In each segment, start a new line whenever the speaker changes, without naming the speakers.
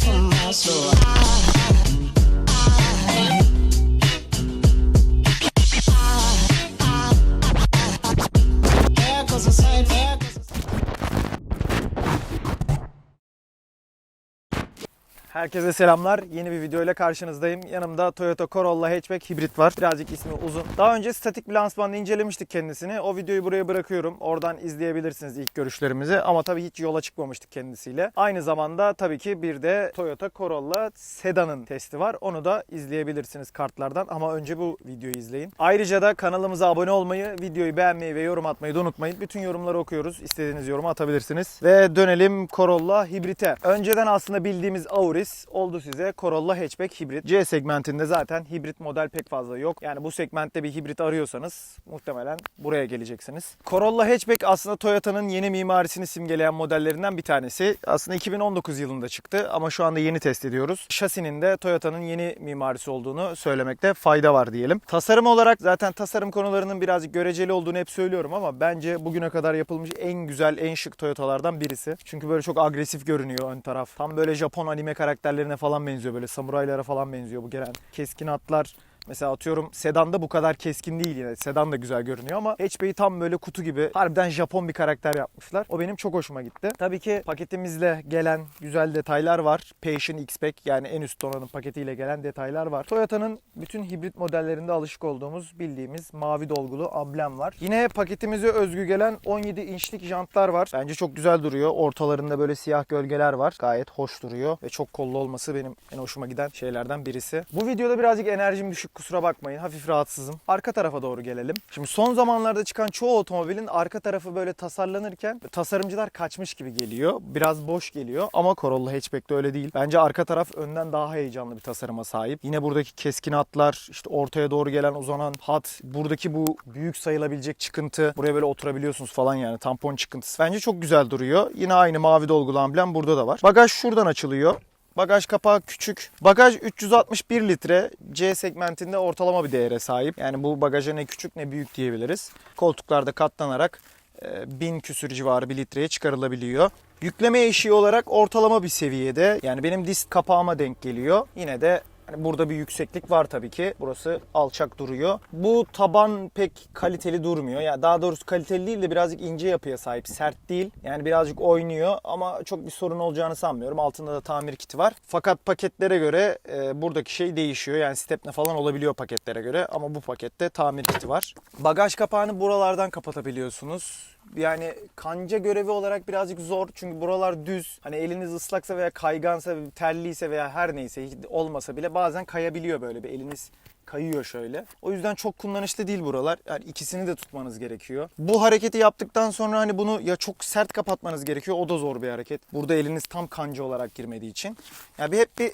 from my soul.
Herkese selamlar. Yeni bir video ile karşınızdayım. Yanımda Toyota Corolla Hatchback hibrit var. Birazcık ismi uzun. Daha önce statik bir lansmanda incelemiştik kendisini. O videoyu buraya bırakıyorum. Oradan izleyebilirsiniz ilk görüşlerimizi. Ama tabii hiç yola çıkmamıştık kendisiyle. Aynı zamanda tabii ki bir de Toyota Corolla Sedan'ın testi var. Onu da izleyebilirsiniz kartlardan. Ama önce bu videoyu izleyin. Ayrıca da kanalımıza abone olmayı, videoyu beğenmeyi ve yorum atmayı da unutmayın. Bütün yorumları okuyoruz. İstediğiniz yorumu atabilirsiniz. Ve dönelim Corolla hibrite. Önceden aslında bildiğimiz Auris oldu size Corolla hatchback hibrit. C segmentinde zaten hibrit model pek fazla yok. Yani bu segmentte bir hibrit arıyorsanız muhtemelen buraya geleceksiniz. Corolla hatchback aslında Toyota'nın yeni mimarisini simgeleyen modellerinden bir tanesi. Aslında 2019 yılında çıktı ama şu anda yeni test ediyoruz. Şasinin de Toyota'nın yeni mimarisi olduğunu söylemekte fayda var diyelim. Tasarım olarak zaten tasarım konularının birazcık göreceli olduğunu hep söylüyorum ama bence bugüne kadar yapılmış en güzel, en şık Toyota'lardan birisi. Çünkü böyle çok agresif görünüyor ön taraf. Tam böyle Japon anime karakterlerine falan benziyor. Böyle samuraylara falan benziyor bu gelen. Keskin hatlar, Mesela atıyorum sedanda bu kadar keskin değil yine. Sedan da güzel görünüyor ama hatchback'i tam böyle kutu gibi harbiden Japon bir karakter yapmışlar. O benim çok hoşuma gitti. Tabii ki paketimizle gelen güzel detaylar var. Passion X-Pack yani en üst donanım paketiyle gelen detaylar var. Toyota'nın bütün hibrit modellerinde alışık olduğumuz bildiğimiz mavi dolgulu amblem var. Yine paketimize özgü gelen 17 inçlik jantlar var. Bence çok güzel duruyor. Ortalarında böyle siyah gölgeler var. Gayet hoş duruyor ve çok kollu olması benim en hoşuma giden şeylerden birisi. Bu videoda birazcık enerjim düşük kusura bakmayın. Hafif rahatsızım. Arka tarafa doğru gelelim. Şimdi son zamanlarda çıkan çoğu otomobilin arka tarafı böyle tasarlanırken tasarımcılar kaçmış gibi geliyor. Biraz boş geliyor ama Corolla hatchback'te öyle değil. Bence arka taraf önden daha heyecanlı bir tasarıma sahip. Yine buradaki keskin hatlar, işte ortaya doğru gelen uzanan hat, buradaki bu büyük sayılabilecek çıkıntı. Buraya böyle oturabiliyorsunuz falan yani tampon çıkıntısı. Bence çok güzel duruyor. Yine aynı mavi dolgulu amblem burada da var. Bagaj şuradan açılıyor. Bagaj kapağı küçük. Bagaj 361 litre. C segmentinde ortalama bir değere sahip. Yani bu bagaja ne küçük ne büyük diyebiliriz. Koltuklarda katlanarak e, 1000 küsür civarı bir litreye çıkarılabiliyor. Yükleme eşiği olarak ortalama bir seviyede. Yani benim disk kapağıma denk geliyor. Yine de Hani burada bir yükseklik var tabii ki. Burası alçak duruyor. Bu taban pek kaliteli durmuyor. Yani daha doğrusu kaliteli değil de birazcık ince yapıya sahip. Sert değil. Yani birazcık oynuyor ama çok bir sorun olacağını sanmıyorum. Altında da tamir kiti var. Fakat paketlere göre e, buradaki şey değişiyor. Yani stepne falan olabiliyor paketlere göre ama bu pakette tamir kiti var. Bagaj kapağını buralardan kapatabiliyorsunuz. Yani kanca görevi olarak birazcık zor. Çünkü buralar düz. Hani eliniz ıslaksa veya kaygansa, terliyse veya her neyse olmasa bile bazen kayabiliyor böyle bir eliniz kayıyor şöyle. O yüzden çok kullanışlı değil buralar. Yani ikisini de tutmanız gerekiyor. Bu hareketi yaptıktan sonra hani bunu ya çok sert kapatmanız gerekiyor. O da zor bir hareket. Burada eliniz tam kanca olarak girmediği için. Yani bir hep bir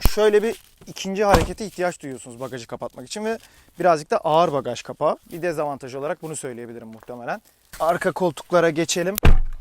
şöyle bir ikinci harekete ihtiyaç duyuyorsunuz bagajı kapatmak için ve birazcık da ağır bagaj kapağı. Bir dezavantaj olarak bunu söyleyebilirim muhtemelen. Arka koltuklara geçelim.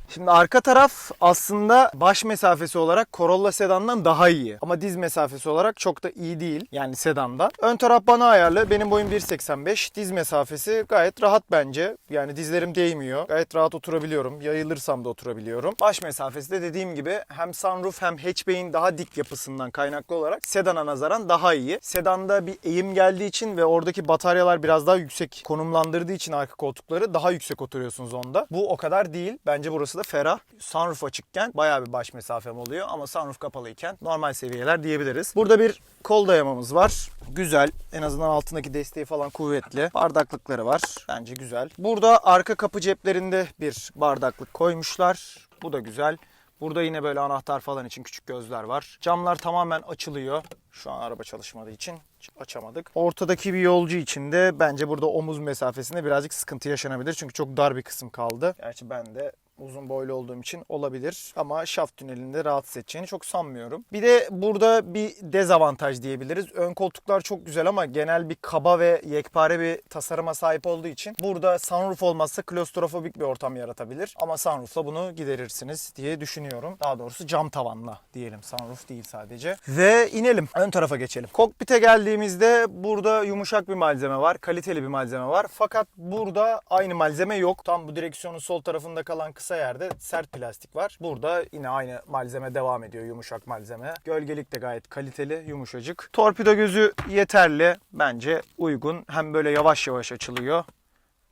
Şimdi arka taraf aslında baş mesafesi olarak Corolla sedandan daha iyi. Ama diz mesafesi olarak çok da iyi değil. Yani sedandan. Ön taraf bana ayarlı. Benim boyum 1.85. Diz mesafesi gayet rahat bence. Yani dizlerim değmiyor. Gayet rahat oturabiliyorum. Yayılırsam da oturabiliyorum. Baş mesafesi de dediğim gibi hem sunroof hem hatchback'in daha dik yapısından kaynaklı olarak sedana nazaran daha iyi. Sedanda bir eğim geldiği için ve oradaki bataryalar biraz daha yüksek konumlandırdığı için arka koltukları daha yüksek oturuyorsunuz onda. Bu o kadar değil. Bence burası da ferah. Sunroof açıkken bayağı bir baş mesafem oluyor ama sunroof kapalıyken normal seviyeler diyebiliriz. Burada bir kol dayamamız var. Güzel. En azından altındaki desteği falan kuvvetli. Bardaklıkları var. Bence güzel. Burada arka kapı ceplerinde bir bardaklık koymuşlar. Bu da güzel. Burada yine böyle anahtar falan için küçük gözler var. Camlar tamamen açılıyor. Şu an araba çalışmadığı için açamadık. Ortadaki bir yolcu için de bence burada omuz mesafesinde birazcık sıkıntı yaşanabilir. Çünkü çok dar bir kısım kaldı. Gerçi ben de uzun boylu olduğum için olabilir. Ama şaft tünelinde rahatsız edeceğini çok sanmıyorum. Bir de burada bir dezavantaj diyebiliriz. Ön koltuklar çok güzel ama genel bir kaba ve yekpare bir tasarıma sahip olduğu için burada sunroof olmazsa klostrofobik bir ortam yaratabilir. Ama sunroofla bunu giderirsiniz diye düşünüyorum. Daha doğrusu cam tavanla diyelim. Sunroof değil sadece. Ve inelim. Ön tarafa geçelim. Kokpite geldiğimizde burada yumuşak bir malzeme var. Kaliteli bir malzeme var. Fakat burada aynı malzeme yok. Tam bu direksiyonun sol tarafında kalan kısım kısa yerde sert plastik var. Burada yine aynı malzeme devam ediyor yumuşak malzeme. Gölgelik de gayet kaliteli yumuşacık. Torpido gözü yeterli bence uygun. Hem böyle yavaş yavaş açılıyor.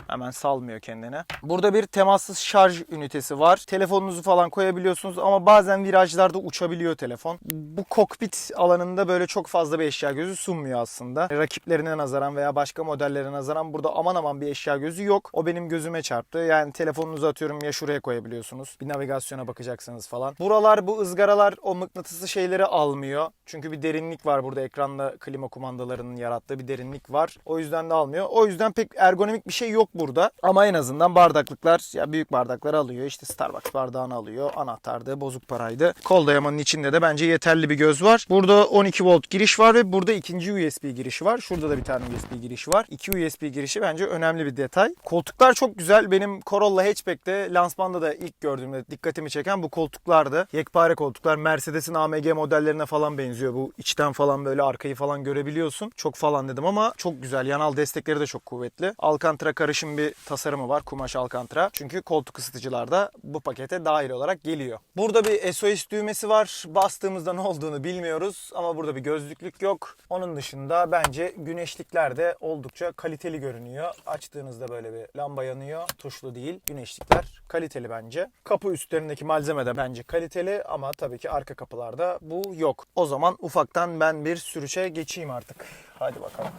Hemen salmıyor kendine. Burada bir temassız şarj ünitesi var. Telefonunuzu falan koyabiliyorsunuz ama bazen virajlarda uçabiliyor telefon. Bu kokpit alanında böyle çok fazla bir eşya gözü sunmuyor aslında. Rakiplerine nazaran veya başka modellere nazaran burada aman aman bir eşya gözü yok. O benim gözüme çarptı. Yani telefonunuzu atıyorum ya şuraya koyabiliyorsunuz. Bir navigasyona bakacaksınız falan. Buralar bu ızgaralar o mıknatıslı şeyleri almıyor. Çünkü bir derinlik var burada ekranda klima kumandalarının yarattığı bir derinlik var. O yüzden de almıyor. O yüzden pek ergonomik bir şey yok burada. Ama en azından bardaklıklar ya büyük bardakları alıyor. İşte Starbucks bardağını alıyor. Anahtardı, bozuk paraydı. Kol dayamanın içinde de bence yeterli bir göz var. Burada 12 volt giriş var ve burada ikinci USB girişi var. Şurada da bir tane USB girişi var. İki USB girişi bence önemli bir detay. Koltuklar çok güzel. Benim Corolla Hatchback'te lansmanda da ilk gördüğümde dikkatimi çeken bu koltuklardı. Yekpare koltuklar Mercedes'in AMG modellerine falan benziyor. Bu içten falan böyle arkayı falan görebiliyorsun. Çok falan dedim ama çok güzel. Yanal destekleri de çok kuvvetli. Alcantara karışım bir tasarımı var. Kumaş Alcantara. Çünkü koltuk ısıtıcılar da bu pakete dahil olarak geliyor. Burada bir SOS düğmesi var. Bastığımızda ne olduğunu bilmiyoruz ama burada bir gözlüklük yok. Onun dışında bence güneşlikler de oldukça kaliteli görünüyor. Açtığınızda böyle bir lamba yanıyor. Tuşlu değil. Güneşlikler kaliteli bence. Kapı üstlerindeki malzeme de bence kaliteli ama tabii ki arka kapılarda bu yok. O zaman ufaktan ben bir sürüşe geçeyim artık. Hadi bakalım.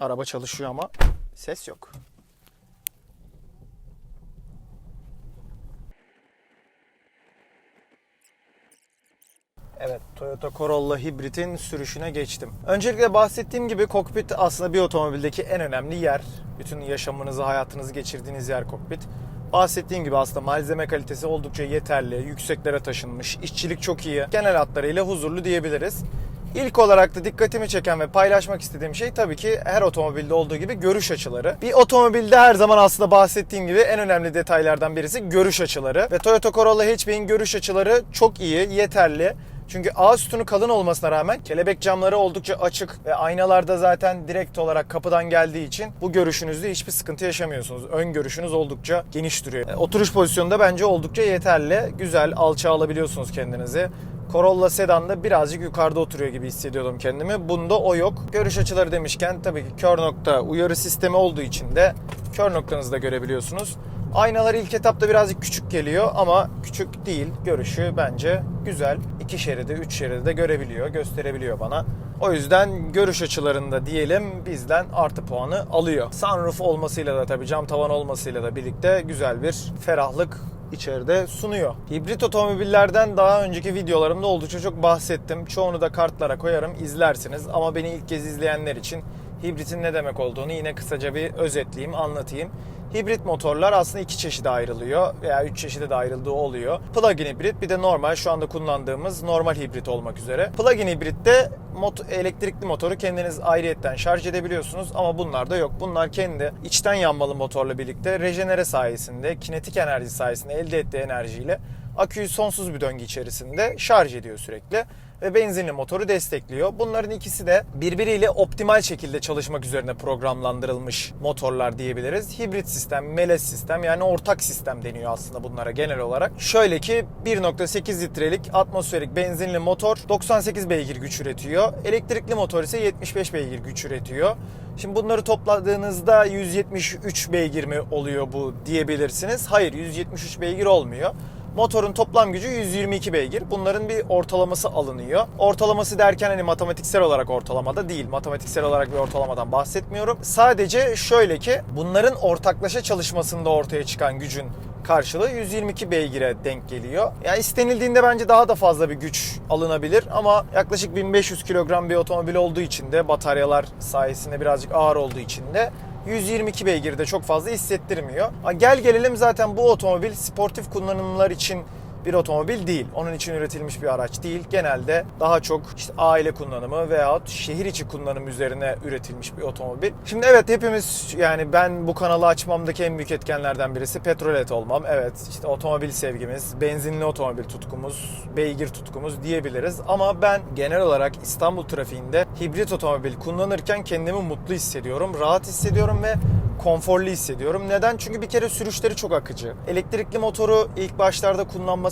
Araba çalışıyor ama ses yok. Evet, Toyota Corolla Hibrit'in sürüşüne geçtim. Öncelikle bahsettiğim gibi kokpit aslında bir otomobildeki en önemli yer. Bütün yaşamınızı, hayatınızı geçirdiğiniz yer kokpit. Bahsettiğim gibi aslında malzeme kalitesi oldukça yeterli, yükseklere taşınmış, işçilik çok iyi. Genel hatlarıyla huzurlu diyebiliriz. İlk olarak da dikkatimi çeken ve paylaşmak istediğim şey tabii ki her otomobilde olduğu gibi görüş açıları. Bir otomobilde her zaman aslında bahsettiğim gibi en önemli detaylardan birisi görüş açıları. Ve Toyota Corolla Hatchback'in görüş açıları çok iyi, yeterli. Çünkü ağ sütunu kalın olmasına rağmen kelebek camları oldukça açık ve aynalarda zaten direkt olarak kapıdan geldiği için bu görüşünüzde hiçbir sıkıntı yaşamıyorsunuz. Ön görüşünüz oldukça geniş duruyor. E, Oturuş pozisyonu da bence oldukça yeterli. Güzel alçağa alabiliyorsunuz kendinizi. Corolla Sedan'da birazcık yukarıda oturuyor gibi hissediyordum kendimi. Bunda o yok. Görüş açıları demişken tabii ki kör nokta uyarı sistemi olduğu için de kör noktanızı da görebiliyorsunuz. Aynalar ilk etapta birazcık küçük geliyor ama küçük değil. Görüşü bence güzel. İki şeridi, üç şeridi de görebiliyor, gösterebiliyor bana. O yüzden görüş açılarında diyelim bizden artı puanı alıyor. Sunroof olmasıyla da tabii cam tavan olmasıyla da birlikte güzel bir ferahlık içeride sunuyor. Hibrit otomobillerden daha önceki videolarımda oldukça çok bahsettim. Çoğunu da kartlara koyarım izlersiniz ama beni ilk kez izleyenler için hibritin ne demek olduğunu yine kısaca bir özetleyeyim, anlatayım. Hibrit motorlar aslında iki çeşide ayrılıyor veya üç çeşide de ayrıldığı oluyor. Plug-in hibrit bir de normal şu anda kullandığımız normal hibrit olmak üzere. Plug-in hibritte mot elektrikli motoru kendiniz ayrıyetten şarj edebiliyorsunuz ama bunlar da yok. Bunlar kendi içten yanmalı motorla birlikte rejenere sayesinde, kinetik enerji sayesinde elde ettiği enerjiyle aküyü sonsuz bir döngü içerisinde şarj ediyor sürekli ve benzinli motoru destekliyor. Bunların ikisi de birbiriyle optimal şekilde çalışmak üzerine programlandırılmış motorlar diyebiliriz. Hibrit sistem, melez sistem yani ortak sistem deniyor aslında bunlara genel olarak. Şöyle ki 1.8 litrelik atmosferik benzinli motor 98 beygir güç üretiyor. Elektrikli motor ise 75 beygir güç üretiyor. Şimdi bunları topladığınızda 173 beygir mi oluyor bu diyebilirsiniz. Hayır 173 beygir olmuyor. Motorun toplam gücü 122 beygir. Bunların bir ortalaması alınıyor. Ortalaması derken hani matematiksel olarak ortalamada değil. Matematiksel olarak bir ortalamadan bahsetmiyorum. Sadece şöyle ki bunların ortaklaşa çalışmasında ortaya çıkan gücün karşılığı 122 beygire denk geliyor. Yani istenildiğinde bence daha da fazla bir güç alınabilir ama yaklaşık 1500 kilogram bir otomobil olduğu için de bataryalar sayesinde birazcık ağır olduğu için de 122 beygir de çok fazla hissettirmiyor. Gel gelelim zaten bu otomobil sportif kullanımlar için bir otomobil değil. Onun için üretilmiş bir araç değil. Genelde daha çok işte aile kullanımı veyahut şehir içi kullanım üzerine üretilmiş bir otomobil. Şimdi evet hepimiz yani ben bu kanalı açmamdaki en büyük etkenlerden birisi petrolet olmam. Evet işte otomobil sevgimiz, benzinli otomobil tutkumuz, beygir tutkumuz diyebiliriz. Ama ben genel olarak İstanbul trafiğinde hibrit otomobil kullanırken kendimi mutlu hissediyorum, rahat hissediyorum ve konforlu hissediyorum. Neden? Çünkü bir kere sürüşleri çok akıcı. Elektrikli motoru ilk başlarda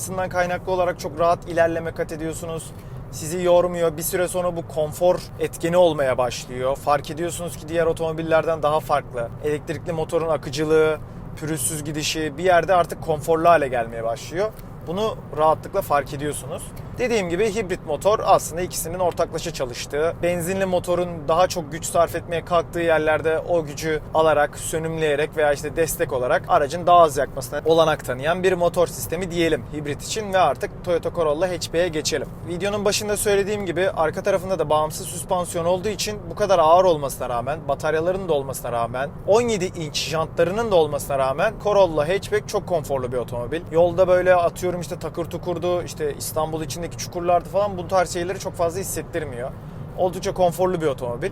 kullanmasından kaynaklı olarak çok rahat ilerleme kat ediyorsunuz. Sizi yormuyor. Bir süre sonra bu konfor etkeni olmaya başlıyor. Fark ediyorsunuz ki diğer otomobillerden daha farklı. Elektrikli motorun akıcılığı, pürüzsüz gidişi bir yerde artık konforlu hale gelmeye başlıyor. Bunu rahatlıkla fark ediyorsunuz. Dediğim gibi hibrit motor aslında ikisinin ortaklaşa çalıştığı, benzinli motorun daha çok güç sarf etmeye kalktığı yerlerde o gücü alarak, sönümleyerek veya işte destek olarak aracın daha az yakmasına olanak tanıyan bir motor sistemi diyelim hibrit için ve artık Toyota Corolla hatchback'e geçelim. Videonun başında söylediğim gibi arka tarafında da bağımsız süspansiyon olduğu için bu kadar ağır olmasına rağmen, bataryaların da olmasına rağmen, 17 inç jantlarının da olmasına rağmen Corolla hatchback çok konforlu bir otomobil. Yolda böyle atıyorum işte takır tukurdu, işte İstanbul içindeki çukurlarda falan bu tarz şeyleri çok fazla hissettirmiyor. Oldukça konforlu bir otomobil.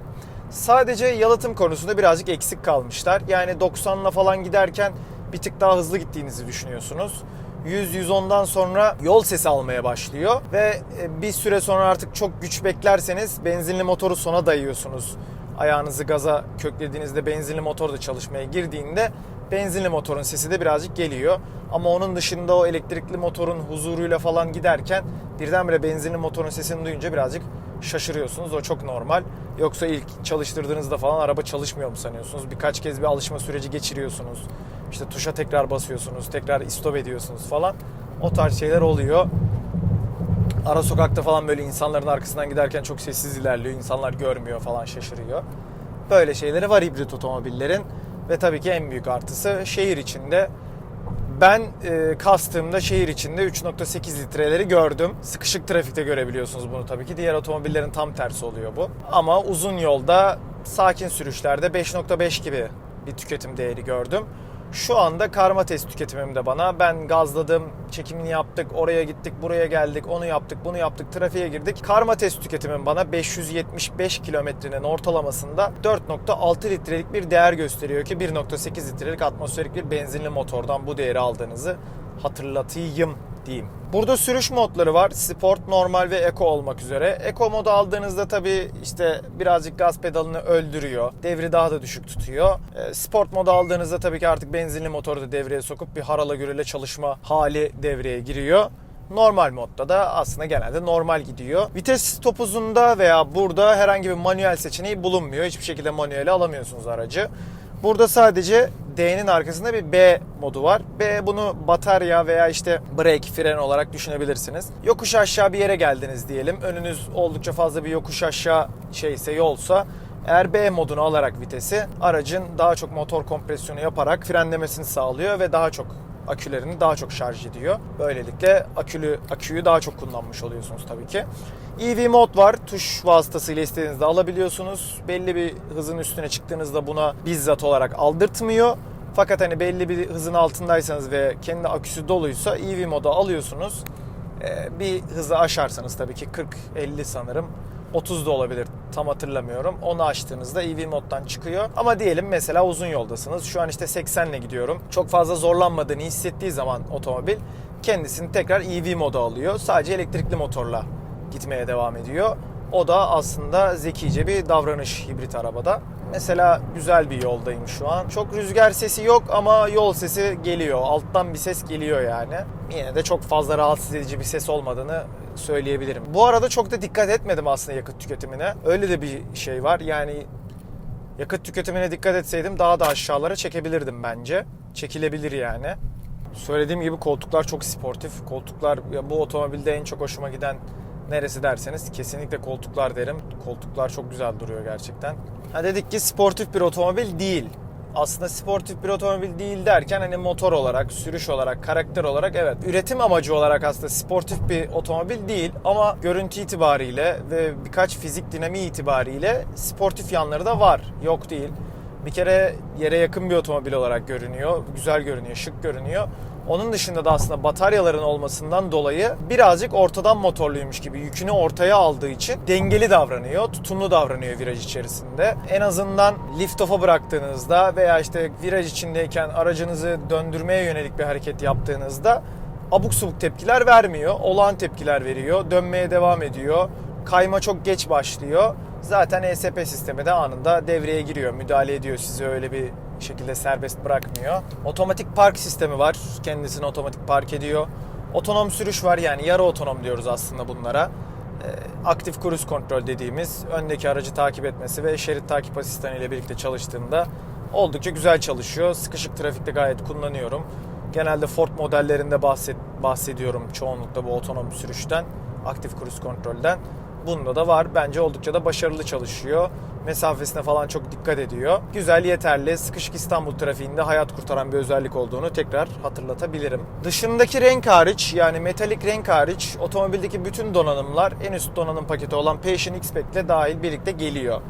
Sadece yalıtım konusunda birazcık eksik kalmışlar. Yani 90'la falan giderken bir tık daha hızlı gittiğinizi düşünüyorsunuz. 100-110'dan sonra yol sesi almaya başlıyor ve e, bir süre sonra artık çok güç beklerseniz benzinli motoru sona dayıyorsunuz. Ayağınızı gaza köklediğinizde benzinli motor da çalışmaya girdiğinde benzinli motorun sesi de birazcık geliyor. Ama onun dışında o elektrikli motorun huzuruyla falan giderken birdenbire benzinli motorun sesini duyunca birazcık şaşırıyorsunuz. O çok normal. Yoksa ilk çalıştırdığınızda falan araba çalışmıyor mu sanıyorsunuz? Birkaç kez bir alışma süreci geçiriyorsunuz. İşte tuşa tekrar basıyorsunuz, tekrar istop ediyorsunuz falan. O tarz şeyler oluyor. Ara sokakta falan böyle insanların arkasından giderken çok sessiz ilerliyor. İnsanlar görmüyor falan şaşırıyor. Böyle şeyleri var hibrit otomobillerin. Ve tabii ki en büyük artısı şehir içinde ben e, kastığımda şehir içinde 3.8 litreleri gördüm. Sıkışık trafikte görebiliyorsunuz bunu tabii ki. Diğer otomobillerin tam tersi oluyor bu. Ama uzun yolda sakin sürüşlerde 5.5 gibi bir tüketim değeri gördüm. Şu anda karma test tüketimimde bana. Ben gazladım, çekimini yaptık, oraya gittik, buraya geldik, onu yaptık, bunu yaptık, trafiğe girdik. Karma test tüketimim bana 575 kilometrenin ortalamasında 4.6 litrelik bir değer gösteriyor ki 1.8 litrelik atmosferik bir benzinli motordan bu değeri aldığınızı hatırlatayım diyeyim. Burada sürüş modları var. Sport, normal ve Eco olmak üzere. Eco modu aldığınızda tabii işte birazcık gaz pedalını öldürüyor. Devri daha da düşük tutuyor. E, Sport modu aldığınızda tabii ki artık benzinli motoru da devreye sokup bir harala gürele çalışma hali devreye giriyor. Normal modda da aslında genelde normal gidiyor. Vites topuzunda veya burada herhangi bir manuel seçeneği bulunmuyor. Hiçbir şekilde manuele alamıyorsunuz aracı. Burada sadece D'nin arkasında bir B modu var. B bunu batarya veya işte brake, fren olarak düşünebilirsiniz. Yokuş aşağı bir yere geldiniz diyelim. Önünüz oldukça fazla bir yokuş aşağı şeyse yolsa eğer B modunu alarak vitesi aracın daha çok motor kompresyonu yaparak frenlemesini sağlıyor ve daha çok akülerini daha çok şarj ediyor. Böylelikle akülü aküyü daha çok kullanmış oluyorsunuz tabii ki. EV mod var. Tuş vasıtasıyla istediğinizde alabiliyorsunuz. Belli bir hızın üstüne çıktığınızda buna bizzat olarak aldırtmıyor. Fakat hani belli bir hızın altındaysanız ve kendi aküsü doluysa EV moda alıyorsunuz. Ee, bir hızı aşarsanız tabii ki 40-50 sanırım 30 da olabilir tam hatırlamıyorum. Onu açtığınızda EV moddan çıkıyor. Ama diyelim mesela uzun yoldasınız. Şu an işte 80 ile gidiyorum. Çok fazla zorlanmadığını hissettiği zaman otomobil kendisini tekrar EV moda alıyor. Sadece elektrikli motorla gitmeye devam ediyor. O da aslında zekice bir davranış hibrit arabada. Mesela güzel bir yoldayım şu an. Çok rüzgar sesi yok ama yol sesi geliyor. Alttan bir ses geliyor yani. Yine de çok fazla rahatsız edici bir ses olmadığını söyleyebilirim. Bu arada çok da dikkat etmedim aslında yakıt tüketimine. Öyle de bir şey var. Yani yakıt tüketimine dikkat etseydim daha da aşağılara çekebilirdim bence. Çekilebilir yani. Söylediğim gibi koltuklar çok sportif. Koltuklar ya bu otomobilde en çok hoşuma giden neresi derseniz kesinlikle koltuklar derim. Koltuklar çok güzel duruyor gerçekten. Ha dedik ki sportif bir otomobil değil. Aslında sportif bir otomobil değil derken hani motor olarak, sürüş olarak, karakter olarak evet. Üretim amacı olarak aslında sportif bir otomobil değil ama görüntü itibariyle ve birkaç fizik dinamiği itibariyle sportif yanları da var. Yok değil. Bir kere yere yakın bir otomobil olarak görünüyor. Güzel görünüyor, şık görünüyor. Onun dışında da aslında bataryaların olmasından dolayı birazcık ortadan motorluymuş gibi yükünü ortaya aldığı için dengeli davranıyor, tutumlu davranıyor viraj içerisinde. En azından lift off'a bıraktığınızda veya işte viraj içindeyken aracınızı döndürmeye yönelik bir hareket yaptığınızda abuk subuk tepkiler vermiyor. Olağan tepkiler veriyor. Dönmeye devam ediyor. Kayma çok geç başlıyor. Zaten ESP sistemi de anında devreye giriyor. Müdahale ediyor size öyle bir şekilde serbest bırakmıyor. Otomatik park sistemi var. Kendisini otomatik park ediyor. Otonom sürüş var yani yarı otonom diyoruz aslında bunlara. Ee, Aktif cruise kontrol dediğimiz öndeki aracı takip etmesi ve şerit takip asistanı ile birlikte çalıştığında oldukça güzel çalışıyor. Sıkışık trafikte gayet kullanıyorum. Genelde Ford modellerinde bahset, bahsediyorum çoğunlukla bu otonom sürüşten, aktif cruise kontrolden. Bunda da var. Bence oldukça da başarılı çalışıyor. Mesafesine falan çok dikkat ediyor. Güzel, yeterli. Sıkışık İstanbul trafiğinde hayat kurtaran bir özellik olduğunu tekrar hatırlatabilirim. Dışındaki renk hariç yani metalik renk hariç otomobildeki bütün donanımlar en üst donanım paketi olan Passion X-Pack ile dahil birlikte geliyor.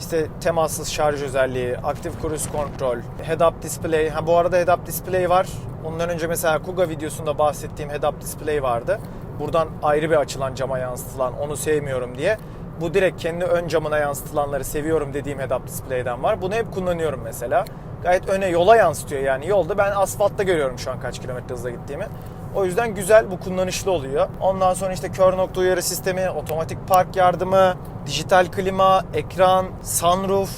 İşte temassız şarj özelliği, aktif cruise kontrol, head-up display. Ha bu arada head-up display var. Ondan önce mesela Kuga videosunda bahsettiğim head-up display vardı. Buradan ayrı bir açılan cama yansıtılan onu sevmiyorum diye. Bu direkt kendi ön camına yansıtılanları seviyorum dediğim head-up display'den var. Bunu hep kullanıyorum mesela. Gayet öne yola yansıtıyor yani yolda. Ben asfaltta görüyorum şu an kaç kilometre hızla gittiğimi. O yüzden güzel bu kullanışlı oluyor. Ondan sonra işte kör nokta uyarı sistemi, otomatik park yardımı, dijital klima, ekran, sunroof,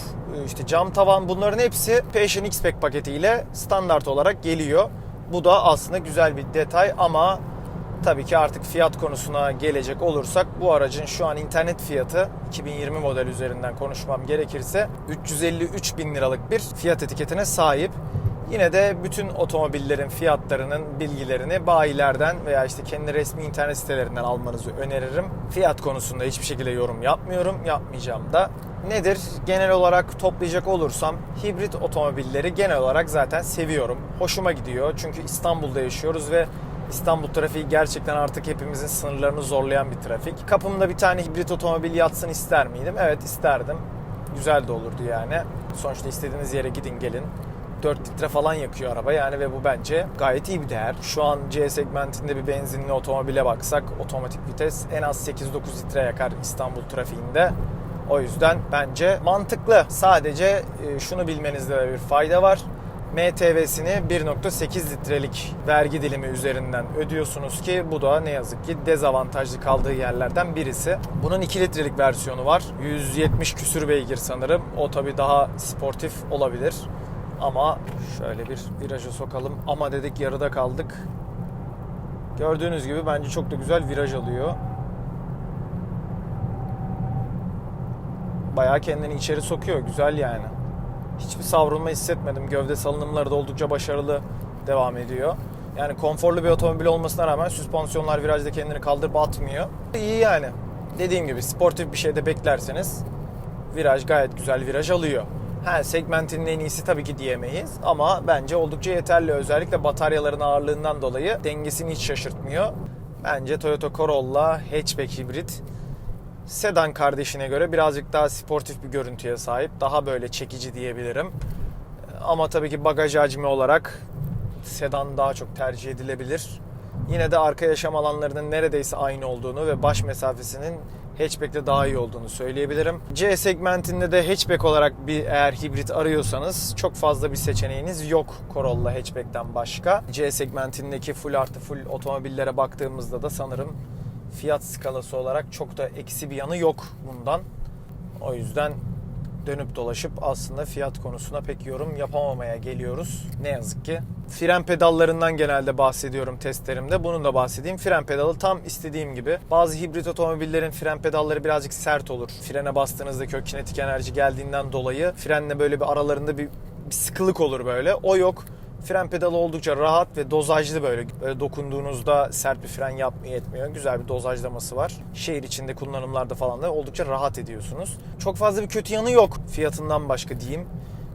işte cam tavan bunların hepsi Passion X-Pack paketiyle standart olarak geliyor. Bu da aslında güzel bir detay ama tabii ki artık fiyat konusuna gelecek olursak bu aracın şu an internet fiyatı 2020 model üzerinden konuşmam gerekirse 353 bin liralık bir fiyat etiketine sahip. Yine de bütün otomobillerin fiyatlarının bilgilerini bayilerden veya işte kendi resmi internet sitelerinden almanızı öneririm. Fiyat konusunda hiçbir şekilde yorum yapmıyorum, yapmayacağım da. Nedir? Genel olarak toplayacak olursam hibrit otomobilleri genel olarak zaten seviyorum. Hoşuma gidiyor çünkü İstanbul'da yaşıyoruz ve İstanbul trafiği gerçekten artık hepimizin sınırlarını zorlayan bir trafik. Kapımda bir tane hibrit otomobil yatsın ister miydim? Evet isterdim. Güzel de olurdu yani. Sonuçta istediğiniz yere gidin gelin. 4 litre falan yakıyor araba yani ve bu bence gayet iyi bir değer. Şu an C segmentinde bir benzinli otomobile baksak otomatik vites en az 8-9 litre yakar İstanbul trafiğinde. O yüzden bence mantıklı. Sadece e, şunu bilmenizde de bir fayda var. MTV'sini 1.8 litrelik vergi dilimi üzerinden ödüyorsunuz ki bu da ne yazık ki dezavantajlı kaldığı yerlerden birisi. Bunun 2 litrelik versiyonu var. 170 küsür beygir sanırım. O tabi daha sportif olabilir. Ama şöyle bir viraja sokalım. Ama dedik yarıda kaldık. Gördüğünüz gibi bence çok da güzel viraj alıyor. Bayağı kendini içeri sokuyor. Güzel yani. Hiçbir savrulma hissetmedim. Gövde salınımları da oldukça başarılı devam ediyor. Yani konforlu bir otomobil olmasına rağmen süspansiyonlar virajda kendini kaldırıp atmıyor. İyi yani. Dediğim gibi sportif bir şeyde beklerseniz viraj gayet güzel viraj alıyor. Ha segmentinin en iyisi tabii ki diyemeyiz ama bence oldukça yeterli. Özellikle bataryaların ağırlığından dolayı dengesini hiç şaşırtmıyor. Bence Toyota Corolla hatchback hibrit sedan kardeşine göre birazcık daha sportif bir görüntüye sahip. Daha böyle çekici diyebilirim. Ama tabii ki bagaj hacmi olarak sedan daha çok tercih edilebilir. Yine de arka yaşam alanlarının neredeyse aynı olduğunu ve baş mesafesinin hatchback'te daha iyi olduğunu söyleyebilirim. C segmentinde de hatchback olarak bir eğer hibrit arıyorsanız çok fazla bir seçeneğiniz yok Corolla hatchback'ten başka. C segmentindeki full artı full otomobillere baktığımızda da sanırım fiyat skalası olarak çok da eksi bir yanı yok bundan. O yüzden dönüp dolaşıp aslında fiyat konusuna pek yorum yapamamaya geliyoruz. Ne yazık ki. Fren pedallarından genelde bahsediyorum testlerimde. Bunun da bahsedeyim. Fren pedalı tam istediğim gibi. Bazı hibrit otomobillerin fren pedalları birazcık sert olur. Frene bastığınızdaki o kinetik enerji geldiğinden dolayı frenle böyle bir aralarında bir, bir sıkılık olur böyle. O yok. Fren pedalı oldukça rahat ve dozajlı böyle. böyle dokunduğunuzda sert bir fren yapmıyor etmiyor. Güzel bir dozajlaması var. Şehir içinde kullanımlarda falan da oldukça rahat ediyorsunuz. Çok fazla bir kötü yanı yok fiyatından başka diyeyim.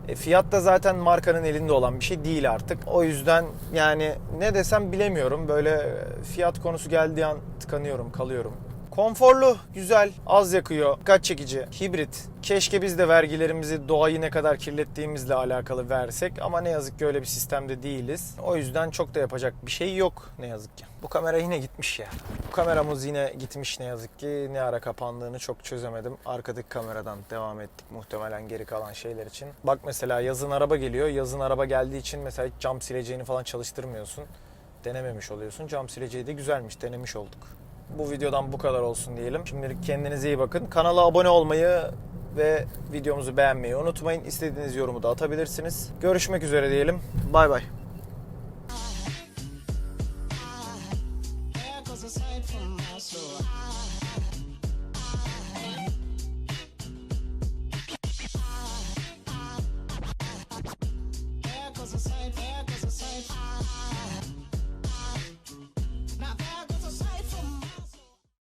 E, fiyat da zaten markanın elinde olan bir şey değil artık. O yüzden yani ne desem bilemiyorum. Böyle fiyat konusu geldiği an tıkanıyorum, kalıyorum. Konforlu, güzel, az yakıyor, dikkat çekici, hibrit. Keşke biz de vergilerimizi doğayı ne kadar kirlettiğimizle alakalı versek ama ne yazık ki öyle bir sistemde değiliz. O yüzden çok da yapacak bir şey yok ne yazık ki. Bu kamera yine gitmiş ya. Bu kameramız yine gitmiş ne yazık ki. Ne ara kapandığını çok çözemedim. Arkadaki kameradan devam ettik muhtemelen geri kalan şeyler için. Bak mesela yazın araba geliyor. Yazın araba geldiği için mesela cam sileceğini falan çalıştırmıyorsun. Denememiş oluyorsun. Cam sileceği de güzelmiş. Denemiş olduk. Bu videodan bu kadar olsun diyelim. Şimdilik kendinize iyi bakın. Kanala abone olmayı ve videomuzu beğenmeyi unutmayın. İstediğiniz yorumu da atabilirsiniz. Görüşmek üzere diyelim. Bay bay.